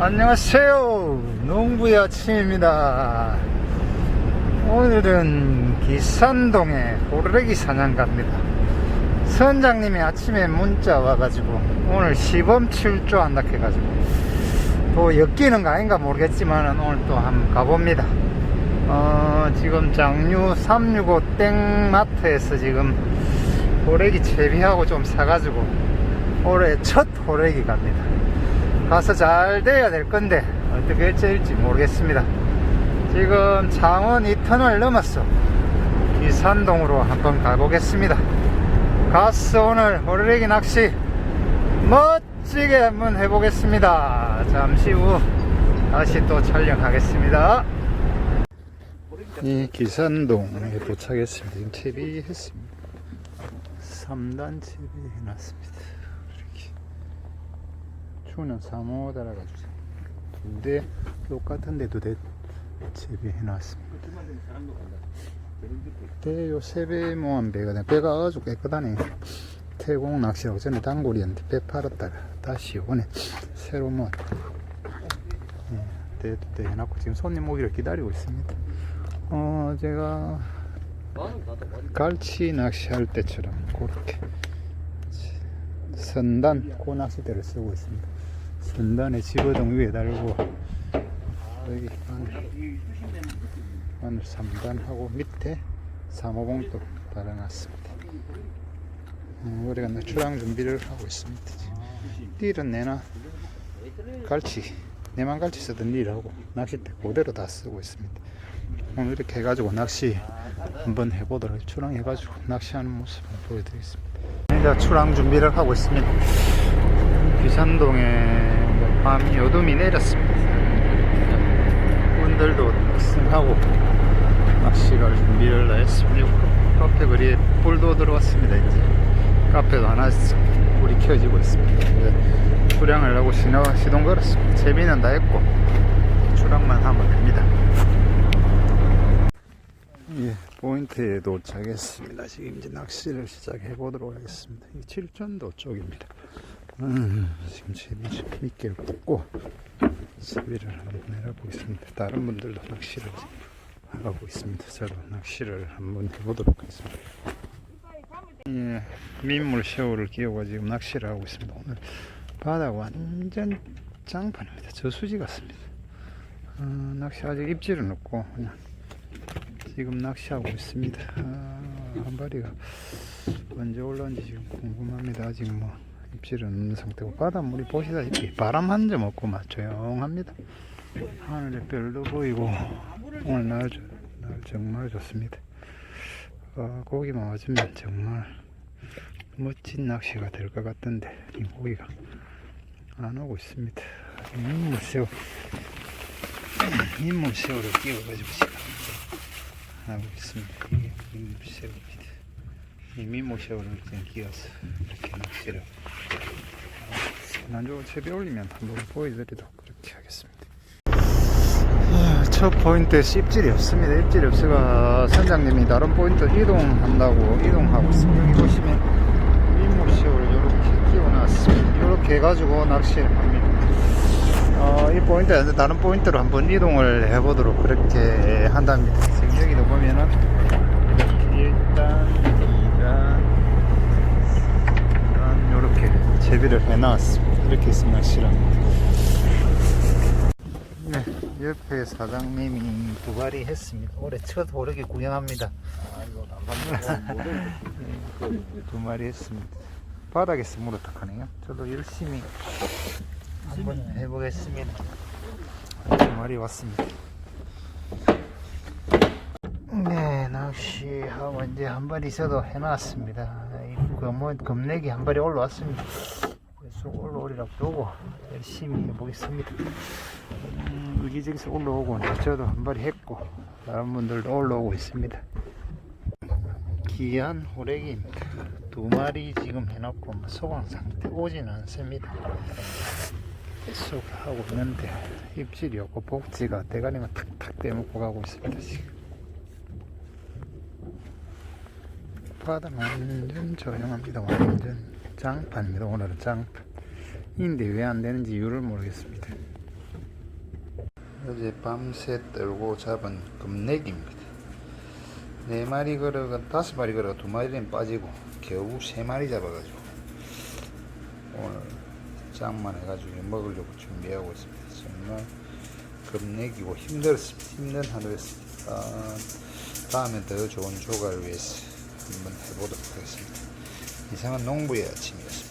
안녕하세요. 농부의 아침입니다. 오늘은 기산동에 호르레기 사냥 갑니다. 선장님이 아침에 문자 와가지고 오늘 시범 출조 한다 해가지고 또 엮이는 거 아닌가 모르겠지만 오늘 또 한번 가봅니다. 어, 지금 장류 365 땡마트에서 지금 호래기 채비하고 좀 사가지고 올해 첫 호래기 갑니다. 가서 잘 돼야 될 건데 어떻게 될지 모르겠습니다. 지금 창원 이터널 넘었어. 기산동으로 한번 가보겠습니다. 가서 오늘 호래기 낚시 멋지게 한번 해보겠습니다. 잠시 후 다시 또 촬영하겠습니다. 이 기산동에 도착했습니다. 지금 채비했습니다. 3단 채비해놨습니다. 이렇게. 추는 3호 달아가지고 두대 똑같은 데도 대 채비해놨습니다. 배요 세배 모한 배가 배가 아주 깨끗하네. 태공 낚시하고 전에 단골이었는데 배 팔았다가 다시 오네. 새로 모았. 예, 대도 대 해놨고 지금 손님 오기를 기다리고 있습니다. 어 제가 갈치 낚시할 때처럼 그렇게 선단 고 낚싯대를 쓰고 있습니다. 선단에 집어등 위에 달고 여기 바늘, 바늘 3단하고 밑에 3호봉도 달아놨습니다. 음, 우리가 출항 준비를 하고 있습니다. 띠는 내나 갈치 내만 갈치 쓰던 릴하고 낚싯대 그대로 다 쓰고 있습니다. 오늘 이렇게 해가지고 낚시 한번 해보도록 출항해가지고 낚시하는 모습 을 보여드리겠습니다. 이제 출항 준비를 하고 있습니다. 귀산동에 밤이 어둠이 내렸습니다. 분들도 탁승하고 낚시갈 준비를 다 했습니다. 카페 거리에 불도 들어왔습니다. 이제 카페도 하나 불이 켜지고 있습니다. 이제 출항을 하고 시동 걸었습니다. 재미는 다 했고 출항만 하면 됩니다. 예, 포인트에 도착했습니다. 지금 이제 낚시를 시작해 보도록 하겠습니다. 이 칠전도 쪽입니다. 음, 지금 제비 좀 미끼를 꽂고 제비를 한번 내려보고 있습니다. 다른 분들도 낚시를 하고 있습니다. 저도 낚시를 한번 해보도록 하겠습니다. 예, 민물 새우를 끼우고 지금 낚시를 하고 있습니다. 오늘 바다가 완전 장판입니다. 저수지 같습니다. 어, 낚시 아직 입질은 없고 그냥 지금 낚시하고 있습니다. 아, 한 마리가 언제 올라온지 지금 궁금합니다. 아직 뭐 입질은 없는 상태고 바닷물이 보시다시피 바람 한 점 없고 막 조용합니다. 하늘에 별도 보이고 오늘 날, 좋- 날 정말 좋습니다. 어, 고기만 맞으면 정말 멋진 낚시가 될 것 같던데 이 고기가 안 오고 있습니다. 민물새우 민물새우를 끼워가지고 지금 하고 있습니다. 이게 민물새우입니다. 이 민물새우를 그냥 끼워서 이렇게 낚시를 난조 채비 올리면 한번 보여드리도록 그렇게 하겠습니다. 아, 첫 포인트에 입질이 없습니다. 입질이 없어가 선장님이 다른 포인트 이동한다고 이동하고 있습니다. 여기 보시면 민물새우를 이렇게 끼워놨습니다. 이렇게 해가지고 낚시를 합니다. 어, 이 포인트에서 다른 포인트로 한번 이동을 해보도록 그렇게 한답니다. 여기도 보면은 이렇게 1단, 2단, 3단 이렇게 제비를 해놨습니다. 이렇게 있으면 낚시랍니다. 네, 옆에 사장님이 두가리 했습니다. 올해 첫 호르기 구경합니다. 두 마리 했습니다. 바닥에서 물었다 하네요. 저도 열심히 한번 해보겠습니다. 두 마리 왔습니다. 네, 낚시하고 이제 한 마리 있어도 해놨습니다. 뭐 금내기 한 마리 올라왔습니다. 계속 올라오리라고 보고 열심히 해보겠습니다. 음, 여기저기서 올라오고 저도 한 마리 했고 다른 분들도 올라오고 있습니다. 귀한 호래기입니다. 두 마리 지금 해놓고 뭐 소강 상태 오진 않습니다. 계속 하고 있는데 입질이 없고 복지가 대가리만 탁탁 떼먹고 가고 있습니다 지금 바다는 완전 조용합니다 완전 장판입니다 오늘은 장판 인데 왜 안 되는지 이유를 모르겠습니다 어제 밤새 떨고 잡은 금내기입니다. 네 마리 걸어가 다섯 마리 걸어가 두 마리는 빠지고 겨우 세 마리 잡아가지고 오늘 짱만 해가지고 먹으려고 준비하고 있습니다. 정말 금내기고 힘들었습니다. 힘든 하루였습니다. 아, 다음에 더 좋은 조가를 위해서 한번 해보도록 하겠습니다. 이상은 농부의 아침이었습니다.